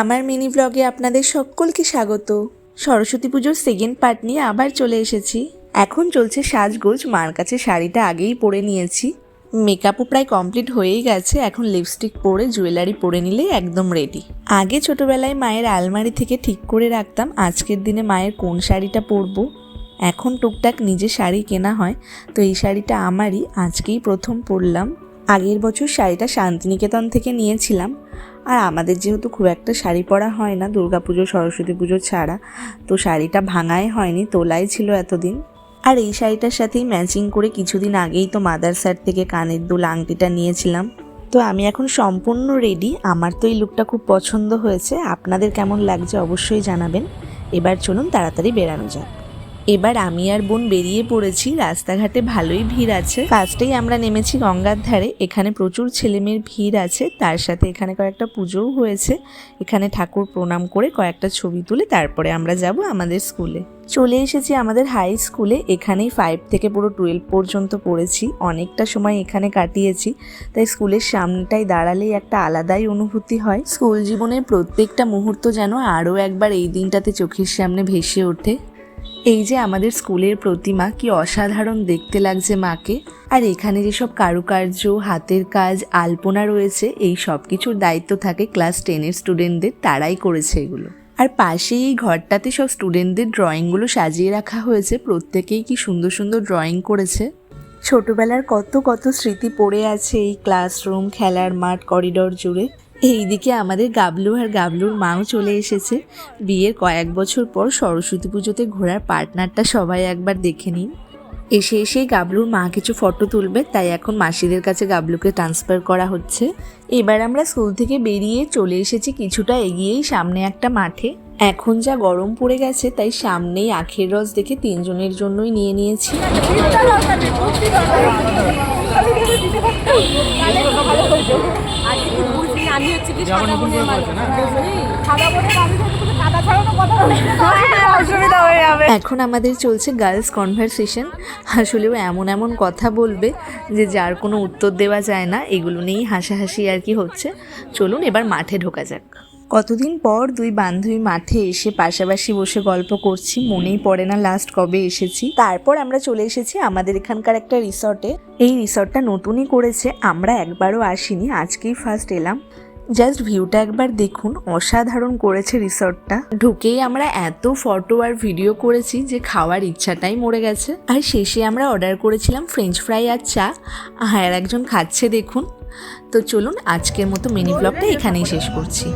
আমার মিনি ব্লগে আপনাদের সকলকে স্বাগত। সরস্বতী পুজোর সেকেন্ড পার্ট নিয়ে আবার চলে এসেছি। এখন চলছে সাজগোজ। মার কাছে শাড়িটা আগেই পরে নিয়েছি। মেকআপও প্রায় কমপ্লিট হয়েই গেছে। এখন লিপস্টিক পরে জুয়েলারি পরে নিলে একদম রেডি আগে ছোটবেলায় মায়ের আলমারি থেকে ঠিক করে রাখতাম। আজকের দিনে মায়ের কোন শাড়িটা পরবো? এখন টুকটাক নিজে শাড়ি কেনা হয়। তো এই শাড়িটা আমারই। আজকেই প্রথম পরলাম। আগের বছর শাড়িটা শান্তিনিকেতন থেকে নিয়েছিলাম। আর আমাদের যেহেতু খুব একটা শাড়ি পরা হয় না দুর্গাপুজো সরস্বতী পুজো ছাড়া, তো শাড়িটা ভাঙাই হয়নি, তোলাই ছিল এতদিন। আর এই শাড়িটার সাথেই ম্যাচিং করে কিছুদিন আগেই তো মাদার স্যার থেকে কানের দুল, আংটিটা নিয়েছিলাম। তো আমি এখন সম্পূর্ণ রেডি আমার তো এই লুকটা খুব পছন্দ হয়েছে। আপনাদের কেমন লাগছে অবশ্যই জানাবেন। এবার চলুন তাড়াতাড়ি বেরানো যাক। এবার আমি আর বোন বেরিয়ে পড়েছি, রাস্তাঘাটে ভালোই ভিড় আছে। ফার্স্টেই আমরা নেমেছি গঙ্গার ধারে, এখানে প্রচুর ছেলেমেয়ের ভিড় আছে, তার সাথে এখানে কয়েকটা পুজোও হয়েছে। এখানে ঠাকুর প্রণাম করে কয়েকটা ছবি তুলে তারপরে আমরা যাব আমাদের স্কুলে চলে এসেছি আমাদের হাই স্কুলে এখানেই ফাইভ থেকে পুরো টুয়েলভ পর্যন্ত পড়েছি, অনেকটা সময় এখানে কাটিয়েছি। তাই স্কুলের সামনেটাই দাঁড়ালেই একটা আলাদাই অনুভূতি হয়। স্কুল জীবনের প্রত্যেকটা মুহূর্ত যেন আরও একবার এই দিনটাতে চোখের সামনে ভেসে ওঠে। এই যে আমাদের স্কুলের প্রতিমা কি অসাধারণ দেখতে লাগছে মাকে। আর এখানে যেসব কারুকার্য, হাতের কাজ, আলপনা রয়েছে, এই সব কিছুর দায়িত্ব থাকে ক্লাস টেনের স্টুডেন্টদের তারাই করেছে এগুলো। আর পাশেই এই ঘরটাতে সব স্টুডেন্টদের ড্রয়িংগুলো সাজিয়ে রাখা হয়েছে, প্রত্যেকেই কি সুন্দর সুন্দর ড্রয়িং করেছে। ছোটবেলার কত কত স্মৃতি পড়ে আছে এই ক্লাসরুম খেলার মাঠ করিডোর জুড়ে। এইদিকে আমাদের গাবলু আর গাবলুর মাও চলে এসেছে। বিয়ের কয়েক বছর পর সরস্বতী পুজোতে ঘোরার পার্টনারটা সবাই একবার দেখে নিন। এসে এসেই গাবলুর মা কিছু ফটো তুলবে, তাই এখন মাসিদের কাছে গাবলুকে ট্রান্সফার করা হচ্ছে। এবার আমরা স্কুল থেকে বেরিয়ে চলে এসেছি কিছুটা এগিয়েই সামনে একটা মাঠে। এখন যা গরম পড়ে গেছে, তাই সামনেই আখের রস দেখে তিনজনের জন্যই নিয়ে নিয়েছি। আমি হচ্ছে কি সাদা বনের মানুষ। সাদা বনের মানুষ সাদা ছাড়ানো কথা অসুবিধা হয়ে যাবে। এখন আমাদের চলছে গার্লস কনভারসেশন আসলেও এমন এমন কথা বলবে যে যার কোনো উত্তর দেওয়া যায় না। এগুলো নিয়েই হাসাহাসি আর কি হচ্ছে। চলুন এবার মাঠে ঢোকা যাক। কতদিন পর দুই বান্ধবী মাঠে এসে পাশাপাশি বসে গল্প করছি মনেই পড়ে না লাস্ট কবে এসেছি। তারপর আমরা চলে এসেছি আমাদের এখানকার একটা রিসর্টে এই রিসর্টটা নতুনই করেছে আমরা একবারও আসিনি আজকেই ফার্স্ট এলাম। জাস্ট ভিউটা একবার দেখুন, অসাধারণ করেছে রিসর্টটা ঢুকেই আমরা এত ফটো আর ভিডিও করেছি যে খাওয়ার ইচ্ছাটাই মরে গেছে। আর শেষে আমরা অর্ডার করেছিলাম ফ্রেঞ্চ ফ্রাই আর চা। আর একজন খাচ্ছে দেখুন। তো চলুন আজকের মতো মিনি ব্লগটা এখানেই শেষ করছি।